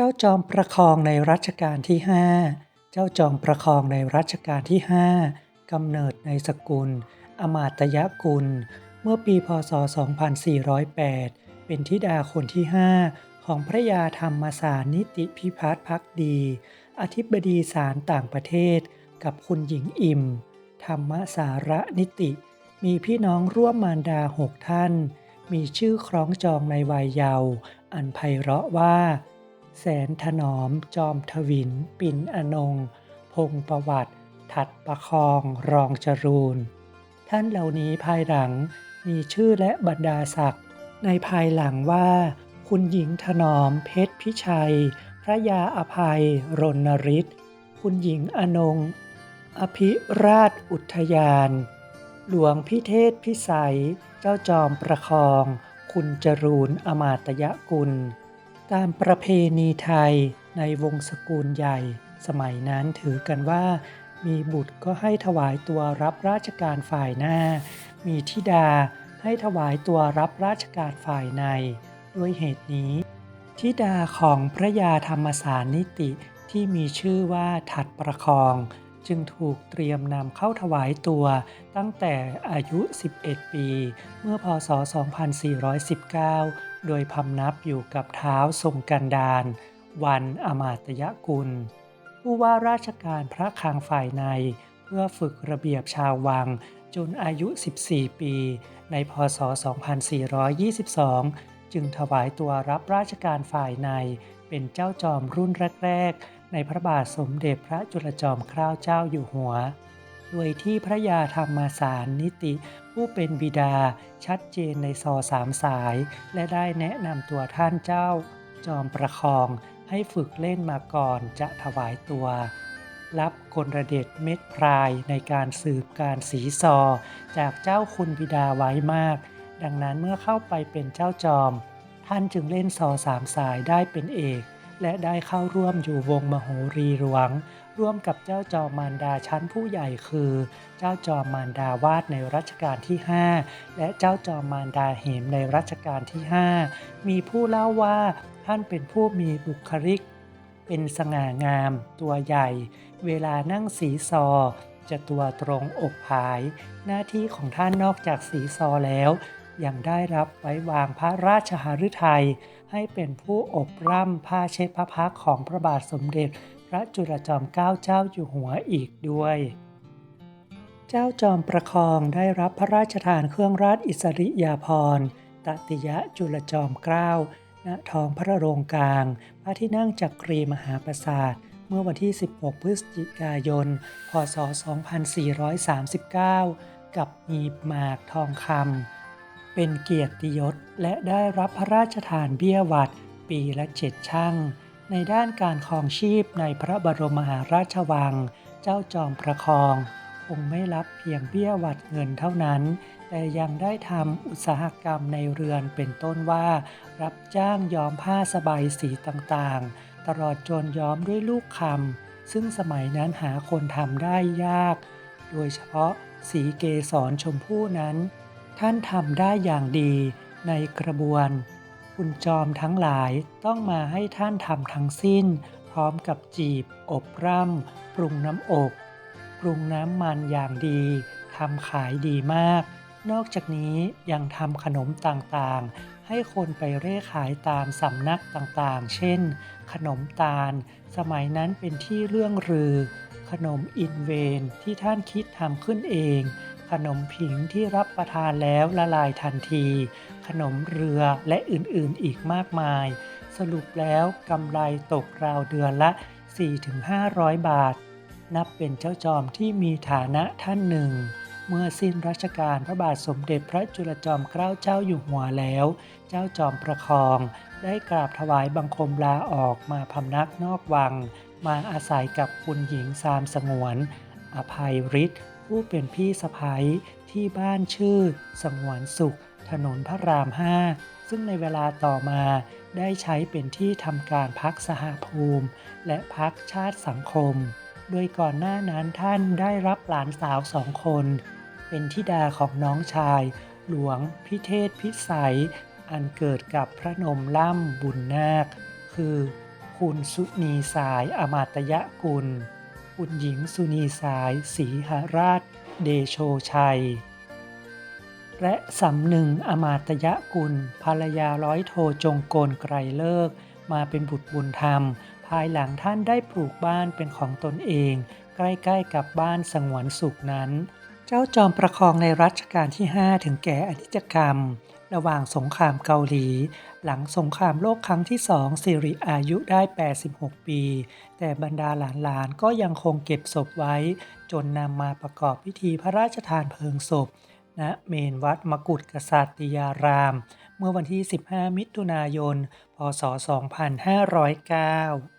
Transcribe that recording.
เจ้าจอมประคองในรัชกาลที่ 5 เจ้าจอมประคองในรัชกาลที่ 5 กำเนิดในสกุล อมาตยกุล เมื่อปีพศ 2408 เป็นธิดาคนที่ 5 ของพระยาธรรมสารนิติพิพัฒน์พักดี อธิบดีศาลต่างประเทศ กับคุณหญิงอิ่ม ธรรมสาระนิติ มีพี่น้องร่วมมารดาหกท่าน มีชื่อคล้องจองในวัยเยาว์อันไพเราะว่า แสนถนอมจอมทวิน ปิ่นอนง พงประวัติ ถัดประคองรองจรูน ท่านเหล่านี้ภายหลังมีชื่อและบรรดาศักดิ์ในภายหลังว่า คุณหญิงถนอมเพชรพิชัย พระยาอภัย รณฤทธิ์คุณหญิงอนง อภิราชอุทยาน หลวงพิเทศพิสัย เจ้าจอมประคอง คุณจรูนอมาตยกุล ตามประเพณีไทยในวงศกุลใหญ่ สมัยนั้นถือกันว่า มีบุตรก็ให้ถวายตัวรับราชการฝ่ายหน้า มีธิดาให้ถวายตัวรับราชการฝ่ายใน ด้วยเหตุนี้ ธิดาของพระยาธรรมสารนิติที่มีชื่อว่าถัดประคอง จึงถูกเตรียมนำเข้าถวายตัวตั้งแต่อายุ 11 ปี เมื่อพศ 2419 โดยพำนับอยู่กับเท้าทรงกันดารวันอมาตยกุล ผู้ว่าราชการพระคลังฝ่ายใน เพื่อฝึกระเบียบชาววังจนอายุ 14 ปี ในพศ 2422 จึงถวายตัวรับราชการฝ่ายในเป็นเจ้าจอมรุ่นแรก ๆ ในพระบาทสมเด็จพระจุลจอมเกล้าเจ้าอยู่หัว โดยที่พระยาธรรมสารนิติ ผู้เป็นบิดาชัดเจนในซอสามสาย และได้แนะนำตัวท่านเจ้า จอมประคองให้ฝึกเล่นมาก่อนจะถวายตัว รับกลระเด็ดเม็ดพรายในการสืบการสีซอ จากเจ้าคุณบิดาไว้มาก ดังนั้นเมื่อเข้าไปเป็นเจ้าจอม ท่านจึงเล่นซอสามสายได้เป็นเอก และได้เข้าร่วมอยู่วงมโหรีหลวง ร่วมกับเจ้าจอมมารดาชั้นผู้ใหญ่คือ เจ้าจอมมารดาวาดในรัชกาลที่ 5 และเจ้าจอมมารดาเหมในรัชกาลที่ 5 มีผู้เล่าว่าท่านเป็นผู้มีบุคลิก เป็นสง่างาม ตัวใหญ่ เวลานั่งสีซอจะตัวตรงอกผาย หน้าที่ของท่านนอกจากสีซอแล้ว ยังได้รับไว้วางพระราชหฤทัย ให้เป็นผู้อบร่ำผ้าเช็ดพระพักของพระบาทสมเด็จ พระจุลจอมเกล้าเจ้าอยู่หัวอีกด้วย เจ้าจอมประคองได้รับพระราชทานเครื่องราชอิสริยาภรณ์ตติยะจุลจอมเกล้าณท้องพระโรงกลาง พระที่นั่งจักรีมหาปราสาทเมื่อวันที่ 16 พฤศจิกายน พศ 2439 กับหีหมากทองคำ เป็นเกียรติยศและได้รับพระราชทานเบี้ยวัดปีละเจ็ดช่าง ในด้านการครองชีพในพระบรมมหาราชวัง เจ้าจอมประคองคงไม่รับเพียงเบี้ยวัดเงินเท่านั้น แต่ยังได้ทำอุตสาหกรรมในเรือนเป็นต้นว่า รับจ้างย้อมผ้าสบายสีต่างๆ ตลอดจนย้อมด้วยลูกคำซึ่งสมัยนั้นหาคนทำได้ยาก โดยเฉพาะสีเกสรชมพู่นั้น ท่านทำได้อย่างดีในกระบวน คุณจอมทั้งหลายต้องมาให้ท่านทำทั้งสิ้น พร้อมกับจีบ อบร่ำปรุงน้ำอบปรุงน้ำมันอย่างดีทำขายดีมาก นอกจากนี้ยังทำขนมต่างๆ ให้คนไปเร่ขายตามสำนักต่างๆ เช่น ขนมตาล สมัยนั้นเป็นที่เรื่องรือ ขนมอินเวนที่ท่านคิดทำขึ้นเอง ขนมผิงที่รับประทานแล้วละลายทันที ขนมเรือและอื่นๆอีกมากมาย สรุปแล้วกำไรตกราวเดือนละ 4-500 บาท นับเป็นเจ้าจอมที่มีฐานะท่านหนึ่ง เมื่อสิ้นรัชกาลพระบาทสมเด็จพระจุลจอมเกล้าเจ้าอยู่หัวแล้ว เจ้าจอมประคอง ได้กราบถวายบังคมลาออกมาพำนักนอกวัง มาอาศัยกับคุณหญิงซามสงวน อภัยฤทธิ์ ผู้เป็นพี่สะพ้ยที่บ้านชื่อ สงวนสุข ถนนพระรามห้าซึ่งในเวลาต่อมาได้ใช้เป็นที่ทำการพักสหภูมิ และพักชาติสังคม โดยก่อนหน้านั้นท่านได้รับหลานสาวสองคน เป็นธิดาของน้องชาย หลวงพิเทศพิสัย อันเกิดกับพระนมล่ำบุญนาค คือ คุณสุนีสายอมาตยกุล คุณหญิงสุนีสายศรีหราชเดโชชัย และสำนึงอมาตยะกุลภรรยาร้อยโทจงโกนไกรเลิก มาเป็นบุตรบุญธรรม ภายหลังท่านได้ปลูกบ้านเป็นของตนเอง ใกล้ๆกับบ้านสงวนสุขนั้น เจ้าจอมประคองในรัชกาลที่ 5 ถึงแก่อนิจกรรม ระหว่างสงครามเกาหลี หลังสงครามโลกครั้งที่สองสิริอายุได้ 86 ปี แต่บรรดาหลานๆ ก็ยังคงเก็บศพไว้ จนนำมาประกอบพิธีพระราชทานเพลิงศพณเมนวัดมกุฏกษัตริยาราม เมื่อวันที่ 15 มิถุนายน พศ 2509